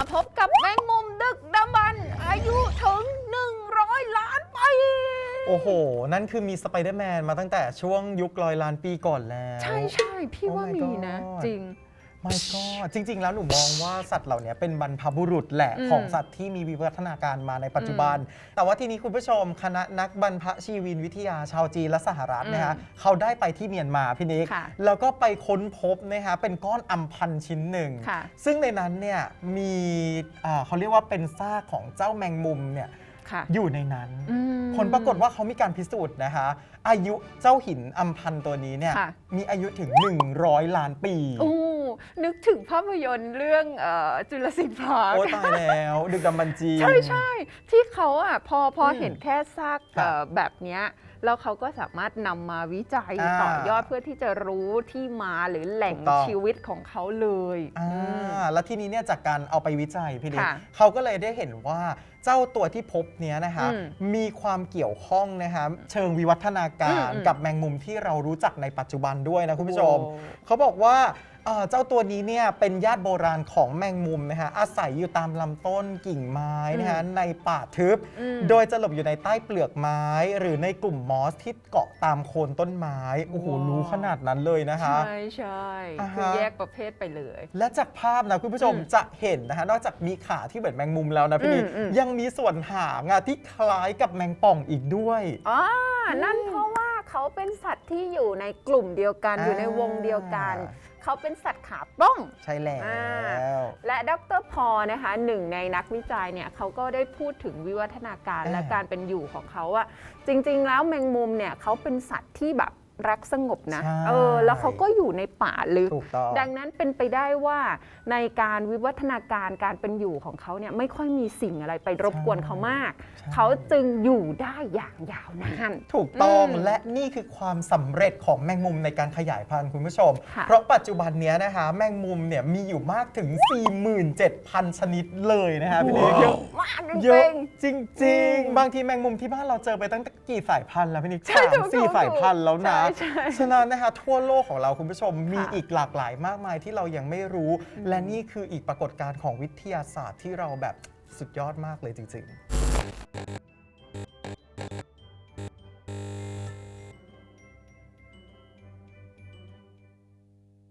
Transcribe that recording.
าพบกับแมงมุมดึกดำบรรพ์อายุถึง 100 ล้านปีโอ้โห นั่นคือมีสไปเดอร์แมนมาตั้งแต่ช่วงยุคร้อยล้านปีก่อนแล้ว ใช่ใช่พี่ว่ามีนะจริง ไม่ก็จริง ๆ แล้วหนูมองว่าสัตว์เหล่านี้เป็นบรรพบุรุษแหละอืมของสัตว์ที่มีวิวัฒนาการมาในปัจจุบัน แต่ว่าทีนี้คุณผู้ชมคณะนักบรรพชีวินวิทยาชาวจีนและสหรัฐนะฮะเขาได้ไปที่เมียนมาพี่นิกค่ะแล้วก็ไปค้นพบนะฮะเป็นก้อนอัมพันธ์ชิ้นหนึ่ง ค่ะ ซึ่งในนั้นเนี่ยมีอ่าเขาเรียกว่าเป็นซากของเจ้าแมงมุมเนี่ยค่ะ อยู่ในนั้น อืม ผลปรากฏว่าเขามีการพิสูจน์นะคะ อายุเจ้าหินอัมพันธ์ตัวนี้เนี่ยค่ะ มีอายุถึง 100 ล้านปีอู้ นึกถึงภาพยนตร์เรื่องเอ่อจุลศิลป์พาร์ค โอ้ตายแล้ว ดึกดำบรรพ์จีน ใช่ใช่ที่เขาอะพอพออมเห็นแค่ซากครับเอ่อแบบเนี้ยแล้วเขาก็สามารถนำมาวิจัยอ่าต่อยอดเพื่อที่จะรู้ที่มาหรือแหล่งถูกต้อง ชีวิตของเขาเลยอ่อืมาแล้วทีนี้เนี่ยจากการเอาไปวิจัยพี่ดิค่ะเขาก็เลยได้เห็นว่าเจ้าตัวที่พบเนี้ยนะคะอืมมีความเกี่ยวข้องนะคะเชิงวิวัฒนาการอืมอืม กับแมงมุมที่เรารู้จักในปัจจุบันด้วยนะคุณผู้ชม โอ้ เขาบอกว่าเอ่อเจ้าตัวนี้เนี่ยเป็นญาติโบราณของแมงมุมนะฮะอาศัยอยู่ตามลำต้นกิ่งไม้นะฮะในป่าทึบ อืม โดยจะหลบอยู่ในใต้เปลือกไม้ หรือในกลุ่มมอสที่เกาะตามโคนต้นไม้โอ้โหว้าว รู้ขนาดนั้นเลยนะคะ ใช่ใช่อ่าฮะ คือแยกประเภทไปเลย และจากภาพนะคุณผู้ชมอืมจะเห็นนะคะนอกจากมีขาที่เหมือนแมงมุมแล้วนะพี่นิดอืมอืม ยังมีส่วนหางอะที่คล้ายกับแมงป่องอีกด้วยอ๋อนั่นเพราะว่า เขาเป็นสัตว์ที่อยู่ในกลุ่มเดียวกันอ่าอยู่ในวงเดียวกัน เขาเป็นสัตว์ขาปล้อง ใช่แล้วอ่าและดรพอนะคะหนึ่งในนักวิจัยเนี่ยเขาก็ได้พูดถึงวิวัฒนาการอ่าและการเป็นอยู่ของเขาอะจริง ๆ แล้วแมงมุมเนี่ยเขาเป็นสัตว์ที่แบบ รักสงบนะใช่เออแล้วเขาก็อยู่ในป่าลึก ถูกต้อง ดังนั้นเป็นไปได้ว่าในการวิวัฒนาการการเป็นอยู่ของเขาเนี่ยไม่ค่อยมีสิ่งอะไรไปรบกวนเขามาก ใช่ เขาจึงอยู่ได้อย่างยาวนาน ถูกต้องอืมและนี่คือความสำเร็จของแมงมุมในการขยายพันธุ์คุณผู้ชม ค่ะ เพราะปัจจุบันเนี้ยนะคะแมงมุมเนี่ยมีอยู่มากถึง 47,000 ชนิดเลยนะคะพี่นิดเยอะมากจเยอะริงจริงอืมๆบางทีแมงมุมที่บ้านเราเจอไปตั้งแต่กี่สายพันธุ์แล้วพี่นิกใช่สามถูกสี่ถูกสายพันธุ์แล้วนะ ใช่ใช่ ฉะนั้นนะคะทั่วโลกของเราคุณผู้ชมมีค่ะอีกหลากหลายมากมายที่เรายังไม่รู้ และนี่คืออีกปรากฏการณ์ของวิทยาศาสตร์ที่เราแบบสุดยอดมากเลยจริง ๆ